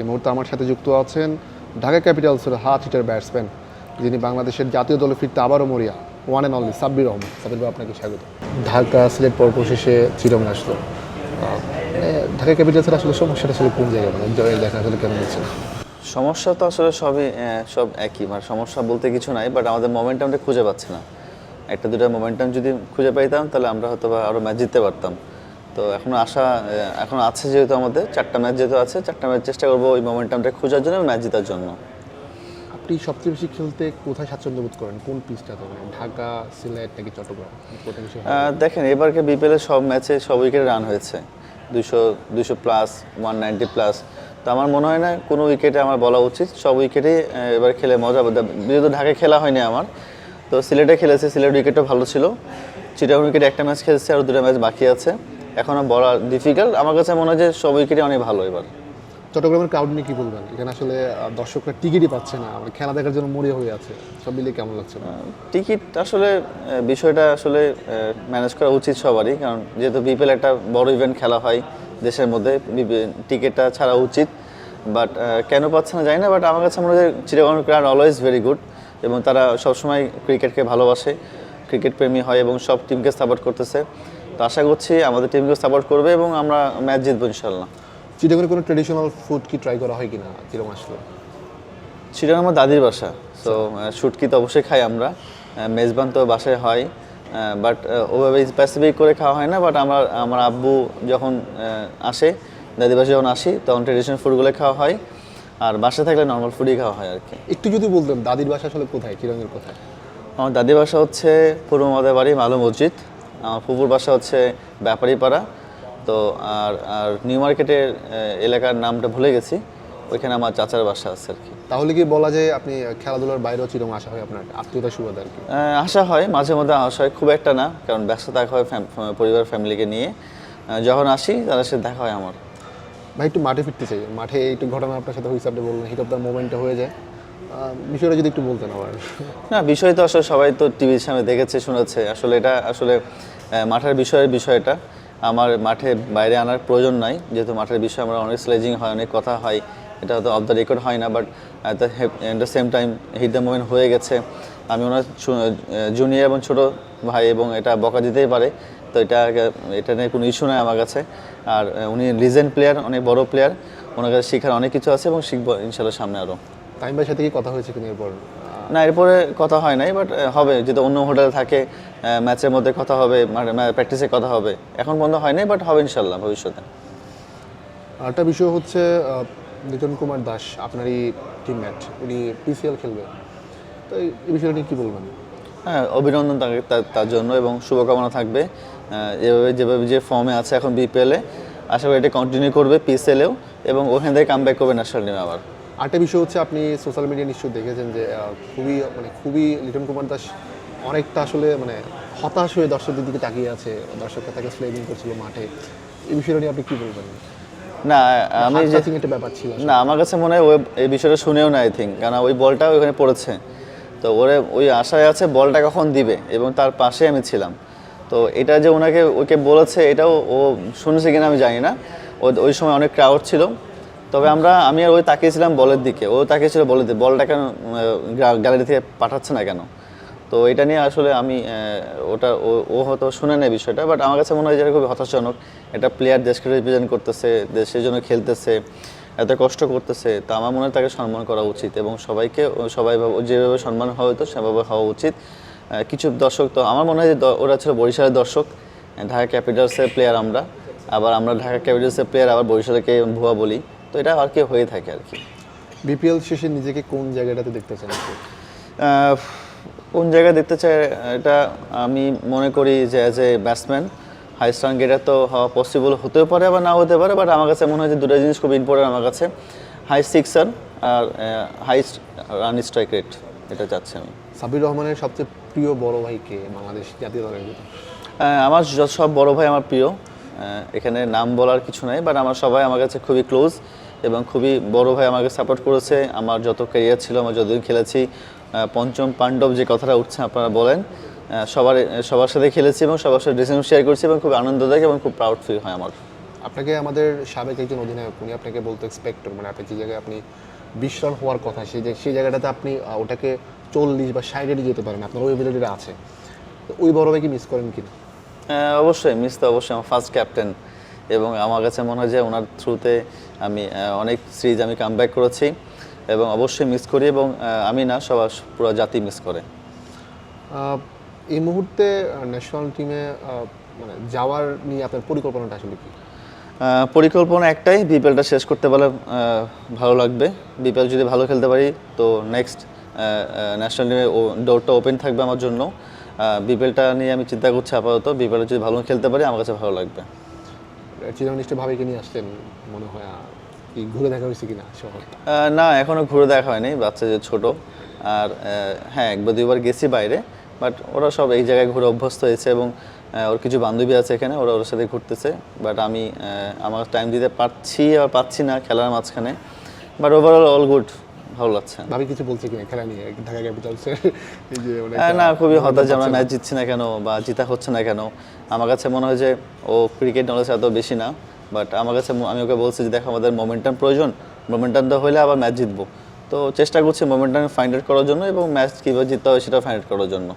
এই মুহূর্তে আমার সাথে যুক্ত আছেন ঢাকা ক্যাপিটালসের হাত হিটার ব্যাটসম্যান যিনি বাংলাদেশের জাতীয় দলে ফিরতে আবারও মরিয়া one and only Sabbir Rahman. Sabbir ভাই আপনাকে স্বাগত। ঢাকা সিলেট পর্ব শেষে চিরমন আসলো। মানে ঢাকা ক্যাপিটালসের আসলে সমস্যাটা আসলে কোন জায়গায়? মানে জয়ের দেখা আসলে কেন হচ্ছে? সমস্যা তো আসলে সবই সব একই। মানে সমস্যা বলতে কিছু নাই বাট আমাদের মোমেন্টামটা খুঁজে পাচ্ছে না। একটা দুটো মোমেন্টাম যদি খুঁজে পাইতাম তাহলে আমরা হয়তো বা আরও ম্যাচ জিততে পারতাম। তো এখন আশা এখন আছে যেহেতু আমাদের চারটা ম্যাচ যেহেতু আছে চারটা ম্যাচ চেষ্টা করব ওই মোমেন্টামটা খোঁজার জন্য ম্যাচ জেতার জন্য। আপনি সবচেয়ে বেশি খেলতে কোথায় স্বাচ্ছন্দ্য বোধ করেন? কোন পিচটাতে মানে ঢাকা সিলেট নাকি চট্টগ্রাম? দেখেন এবারকে বিপিএল সব ম্যাচে সব উইকেটে রান হয়েছে। দুশো দুশো প্লাস ওয়ান নাইনটি প্লাস তো আমার মনে হয় না কোনো উইকেটে আমার বলা উচিত। সব উইকেটেই এবার খেলে মজা। যেহেতু ঢাকায় খেলা হয়নি আমার তো সিলেটে খেলেছে। সিলেট উইকেটও ভালো ছিল। চিটাগং উইকেটে একটা ম্যাচ খেলছে আর দুটো ম্যাচ বাকি আছে। এখনও বলা ডিফিকাল্ট আমার কাছে মনে হয় যে সব উইকেটই অনেক ভালো এবার। চট্টগ্রামের ক্রাউড নিয়ে কি বলবেন? এখানে আসলে দর্শকরা টিকিটই পাচ্ছে না। মানে খেলা দেখার জন্য মরিয়া হয়ে আছে। সব মিলিয়ে কেমন লাগছে? টিকিট আসলে বিষয়টা আসলে ম্যানেজ করা উচিত সবারই। কারণ যেহেতু বিপিএল একটা বড় ইভেন্ট খেলা হয় দেশের মধ্যে টিকিটটা ছাড়া উচিত। বাট কেন পাচ্ছে না জানি না। বাট আমার কাছে মনে হয় Chittagong crowd always very good এবং তারা সবসময় ক্রিকেটকে ভালোবাসে। ক্রিকেট প্রেমী হয় এবং সব টিমকে সাপোর্ট করতেছে। তো আশা করছি আমাদের টিমকে সাপোর্ট করবে এবং আমরা ম্যাচ জিতবো ইনশাল্লাহ চিটাগংয়ের কোনো ট্রেডিশনাল ফুড কি ট্রাই করা হয় কিনা? কীরকম আসলে? সেটা আমার দাদির বাসা তো শুটকি তো অবশ্যই খাই আমরা। মেজবান তো বাসায় হয় বাট ওভাবে স্পেসিফিক করে খাওয়া হয় না বাট আমার আমার আব্বু যখন আসে দাদির বাসায় যখন আসি তখন ট্রেডিশনাল ফুডগুলো খাওয়া হয়। আর বাসায় থাকলে নর্মাল ফুডই খাওয়া হয় আর কি। একটু যদি বলতেন দাদির বাসা আসলে কোথায় চিরাঙ্গের কোথায়? আমার দাদির বাসা হচ্ছে পূর্ব মাদের বাড়ি মালু মসজিদ। আমার ফুপুর বাসা হচ্ছে ব্যাপারীপাড়া। তো আর আর নিউ মার্কেটের এলাকার নামটা ভুলে গেছি। ওইখানে আমার চাচার বাসা আছে আর কি। তাহলে কি বলা যায় আপনি খেলাধুলার বাইরেও চিরং আসা হয় আপনার আত্মীয়তা সুবাদে আর কি? আসা হয় মাঝে মধ্যে আসা হয় খুব একটা না কারণ ব্যস্ত থাকা হয় পরিবার ফ্যামিলিকে নিয়ে। যখন আসি তাদের সাথে দেখা হয় আমার। ভাই একটু মাঠে ফিরতে চাই। মাঠে একটু ঘটনা আপনার সাথে হয়েছে আপনি বললেন হিট অফ দ্য মোমেন্টটা হয়ে যায়। বিষয়টা যদি একটু বলতেন আবার। না, বিষয় তো আসলে সবাই তো টিভির সামনে দেখেছে, শুনেছে। আসলে এটা আসলে মাঠের বিষয়ের বিষয়টা আমার মাঠে বাইরে আনার প্রয়োজন নাই। যেহেতু মাঠের বিষয়ে আমরা অনেক স্লেজিং হয়, অনেক কথা হয়, এটা হয়তো অফ দ্য রেকর্ড হয় না but at the same time hit the moment হয়ে গেছে। আমি ওনার জুনিয়র এবং ছোট ভাই এবং এটা বকা দিতেই পারে। তো এটা এটা নিয়ে কোনো ইস্যু নাই আমার কাছে। আর উনি লিজেন্ড প্লেয়ার অনেক বড় প্লেয়ার ওনার কাছে শেখার অনেক কিছু আছে এবং শিখব ইনশাল্লাহ সামনে আরও টাইম ভাইয়ের সাথে কি কথা হয়েছে কিনা এরপর? না এরপরে কথা হয় নাই বাট হবে। যদি অন্য হোটেলে থাকে ম্যাচের মধ্যে কথা হবে প্র্যাকটিসে কথা হবে। এখন বন্ধ হয় নাই বাট হবে ইনশাল্লাহ ভবিষ্যতে। আরেকটা বিষয় হচ্ছে নিতন কুমার দাস আপনারই টিমমেট উনি পিসিএল খেলবে। তো এই বিষয়টা নিয়ে কী বলবেন? হ্যাঁ অভিনন্দন তাকে তার- তার জন্য এবং শুভকামনা থাকবে। এভাবে যেভাবে যে ফর্মে আছে এখন বিপিএলে আশা করি এটা কন্টিনিউ করবে পিসিএলেও এবং ওখান থেকে কাম ব্যাক করবে ন্যাশনাল টিমে আবার। আরেকটা বিষয় হচ্ছে আপনি সোশ্যাল মিডিয়া নিশ্চয়ই দেখেছেন যে খুবই মানে খুবই লিটন কুমার দাস অনেকটা আসলে মানে হতাশ হয়ে দর্শকদের দিকে তাকিয়ে আছে দর্শকরা তাকে স্লেডিং করছিল মাঠে। এই বিষয়টা নিয়ে আপনি কী বলবেন? না আমি যে একটা ব্যাপার ছিল না আমার কাছে মনে হয় ওই এই বিষয়টা শুনেও না আই থিঙ্ক কারণ ওই বলটা ওইখানে পড়েছে। তো ওরে ওই আশায় আছে বলটা কখন দিবে এবং তার পাশে আমি ছিলাম। তো এটা যে ওনাকে ওকে বলেছে এটাও ও শুনেছে কিনা আমি জানি না। ওই সময় অনেক ক্রাউড ছিল। তবে আমরা, আমি আর ওই তাকিয়েছিলাম বলের দিকে। ও তাকিয়েছিল বলের দিকে। বলটা কেন গ্যালারি থেকে পাঠাচ্ছে না কেন? তো এটা নিয়ে আসলে আমি ওটা, ও- হয়তো শুনে নেয় বিষয়টা বাট আমার কাছে মনে হয় যেটা খুবই হতাশজনক। একটা প্লেয়ার দেশকে রিপ্রেজেন্ট করতেছে দেশের জন্য খেলতেছে, এত কষ্ট করতেছে। তা আমার মনে হয় তাকে সম্মান করা উচিত এবং সবাইকে সবাই যেভাবে সম্মান হওয়া হতো সেভাবে হওয়া উচিত। কিছু দর্শক তো, আমার মনে হয় যে ওরা ছিল বরিশালের দর্শক। ঢাকা ক্যাপিটালসের প্লেয়ার আমরা। আবার আমরা ঢাকা ক্যাপিটালসের প্লেয়ার আবার বরিশালকে ভুয়া বলি। তো এটা আর কি হয়ে থাকে আর কি। বিপিএল শেষে নিজেকে কোন জায়গাটাতে দেখতে চান? কোন জায়গায় দেখতে চাই এটা আমি মনে করি যে as a batsman high run getter তো হওয়া পসিবল হতেও পারে বা না হতে পারে বাট আমার কাছে মনে হয় যে দুটো জিনিস খুব ইম্পর্টেন্ট আমার কাছে। হাই সিক্সার আর হাই রান স্ট্রাইক রেট এটা চাচ্ছি আমি। সাবির রহমানের সবচেয়ে প্রিয় বড় ভাইকে বাংলাদেশ জাতীয় দলের আমার যত সব বড় ভাই আমার প্রিয়। এখানে নাম বলার কিছু নাই বাট আমার সবাই আমার কাছে খুবই ক্লোজ এবং খুবই বড় ভাই আমাকে সাপোর্ট করেছে। আমার যত ক্যারিয়ার ছিল, আমার যতদিন খেলেছি পঞ্চম পাণ্ডব যে কথাটা উঠছে, আপনারা বলেন সবার সবার সাথে খেলেছি এবং সবার সাথে ড্রেসিং শেয়ার করছি এবং খুব আনন্দদায়ক এবং খুব প্রাউড ফিল হয় আমার। আপনাকে আমাদের সাবেক একজন অধিনায়ক, উনি আপনাকে বলতো এক্সপেক্টর মানে আপনি যে জায়গায় আপনি বিশ রান হওয়ার কথা, সেই যে সেই জায়গাটাতে আপনি ওটাকে চল্লিশ বা ষাটে যেতে পারেন, আপনার ওই এবিলিটিটা আছে ওই বড় ভাইকে মিস করেন কিনা? অবশ্যই মিস তো অবশ্যই আমার ফার্স্ট ক্যাপ্টেন এবং আমার কাছে মনে হয় যে ওনার থ্রুতে আমি অনেক সিরিজ আমি কাম ব্যাক করেছি। এবং অবশ্যই মিস করি এবং আমি না সবার পুরো জাতি মিস করে। এই মুহূর্তে ন্যাশনাল টিমে মানে যাওয়ার নিয়ে আপনার পরিকল্পনাটা আসলে কি? পরিকল্পনা একটাই বিপিএলটা শেষ করতে পারলে ভালো লাগবে। বিপিএল যদি ভালো খেলতে পারি তো নেক্সট ন্যাশনাল টিমে ডোরটা ওপেন থাকবে আমার জন্য। বিপিএলটা নিয়ে আমি চিন্তা করছি আপাতত। বিপিএল যদি ভালো খেলতে পারি আমার কাছে ভালো লাগবে। চিরং নিশ্চয় ভাবিকে নিয়ে আসছেন মনে হয় কি ঘুরে দেখা হয়েছে কিনা শহরটা আহ, না এখনও ঘুরে দেখা হয়নি বাচ্চা যে ছোট। আর হ্যাঁ একবার দুইবার গেছি বাইরে বাট ওরা সব এই জায়গায় ঘুরে অভ্যস্ত হয়েছে এবং ওর কিছু বান্ধবী আছে এখানে ওরা ওর সাথে ঘুরতেছে। বাট আমি আমার টাইম দিতে পারছি আর পাচ্ছি না খেলার মাঝখানে। বাট ওভারঅল অল গুড ভালো লাগছে ভাবি কিছু বলছে কিনা খেলা নিয়ে ঢাকা ক্যাপিটালসের এই যে হ্যাঁ, না খুবই হতাশ যে আমরা ম্যাচ জিতছি না কেন বা জিতা হচ্ছে না কেন আমার কাছে মনে হয় যে ও ক্রিকেট নলেজ এত বেশি না বাট আমার কাছে আমি ওকে বলছি যে দেখো আমাদের মোমেন্টাম প্রয়োজন মোমেন্টামটা হলে আবার ম্যাচ জিতবো। তো চেষ্টা করছি মোমেন্টাম ফাইন্ড আউট করার জন্য এবং ম্যাচ কীভাবে জিততে হয় সেটা ফাইন্ড আউট করার জন্য।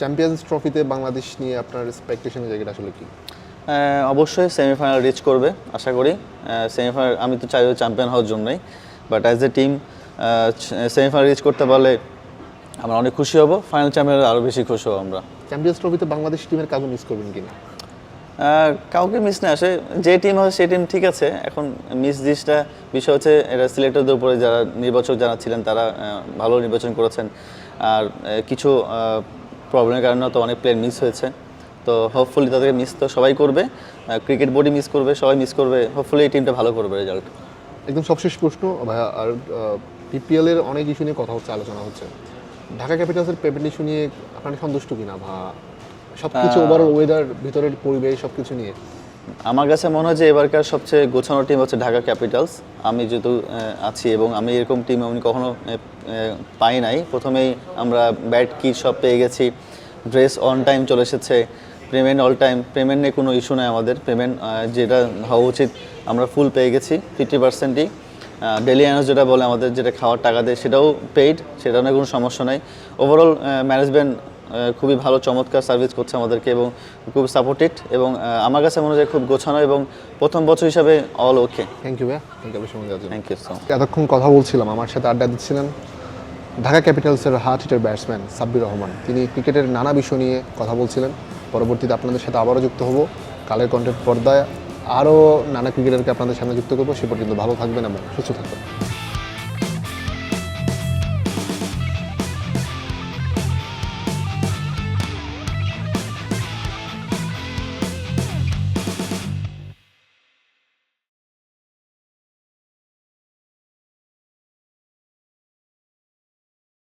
চ্যাম্পিয়ন্স ট্রফিতে বাংলাদেশ নিয়ে আপনার এক্সপেকটেশনের জায়গাটা আসলে কি? অবশ্যই সেমিফাইনাল রিচ করবে আশা করি। সেমিফাইনাল আমি তো চাইব চ্যাম্পিয়ন হওয়ার জন্যই but as a team semifinal reach করতে পারলে আমরা অনেক খুশি হব ফাইনাল চ্যাম্পিয়ন আরও বেশি খুশি হব আমরা। চ্যাম্পিয়ন্স ট্রফিতে বাংলাদেশ টিমের কাউকে মিস করবেন কিনা? কাউকে মিস না আসে যে টিম হয় সেই টিম ঠিক আছে এখন মিস জিনিসটা বিষয় হচ্ছে এটা সিলেক্টরদের উপরে যারা নির্বাচক যারা ছিলেন তারা ভালো নির্বাচন করেছেন। আর কিছু প্রবলেমের কারণে তো অনেক প্লেয়ার মিস হয়েছে। তো হোপফুলি তাদেরকে মিস তো সবাই করবে। ক্রিকেট বোর্ডই মিস করবে সবাই মিস করবে হোপফুলি এই টিমটা ভালো করবে রেজাল্ট একদম সবশেষ প্রশ্ন আর পিপিএল এর অনেক ইস্যু নিয়ে কথা হচ্ছে আলোচনা হচ্ছে। ঢাকা ক্যাপিটালসের পেমেন্ট ইস্যু নিয়ে আপনার সন্তুষ্ট কিনা বা সবকিছু ওভারঅল ওয়েদার ভিতরের পরিবেশ সবকিছু নিয়ে? আমার কাছে মনে হয় যে এবারকার সবচেয়ে গোছানো টিম হচ্ছে ঢাকা ক্যাপিটালস। আমি যেহেতু আছি এবং আমি এরকম টিম আমি কখনো পাই নাই। প্রথমেই আমরা ব্যাট কিট সব পেয়ে গেছি। ড্রেস অন টাইম চলে এসেছে। পেমেন্ট অল টাইম পেমেন্ট নিয়ে কোনো ইস্যু নাই আমাদের। পেমেন্ট যেটা হওয়া উচিত আমরা ফুল পেয়ে গেছি ফিফটি পার্সেন্টই ডেলি অ্যানার্স যেটা বলে আমাদের যেটা খাওয়ার টাকা দেয় সেটাও পেইড সেটা নিয়ে কোনো সমস্যা নাই। ওভারঅল ম্যানেজমেন্ট খুবই ভালো চমৎকার সার্ভিস করছে আমাদেরকে এবং খুব সাপোর্টেড এবং আমার কাছে মনে হয় খুব গোছানো এবং প্রথম বছর হিসাবে অল ওকে থ্যাংক ইউ ভাইয়া। থ্যাংক ইউ সময় থ্যাংক ইউ সো এতক্ষণ কথা বলছিলাম আমার সাথে আড্ডা দিচ্ছিলেন Dhaka ক্যাপিটালসের hard hitter batsman Sabbir Rahman. তিনি ক্রিকেটের নানা বিষয় নিয়ে কথা বলছিলেন। পরবর্তীতে আপনাদের সাথে আবারও যুক্ত হব। কালের কন্টেন্ট পর্দায় আরও নানা ক্রিকেটারকে আপনাদের সামনে যুক্ত করব। সে পর্যন্ত ভালো থাকবেন এবং সুস্থ থাকবেন।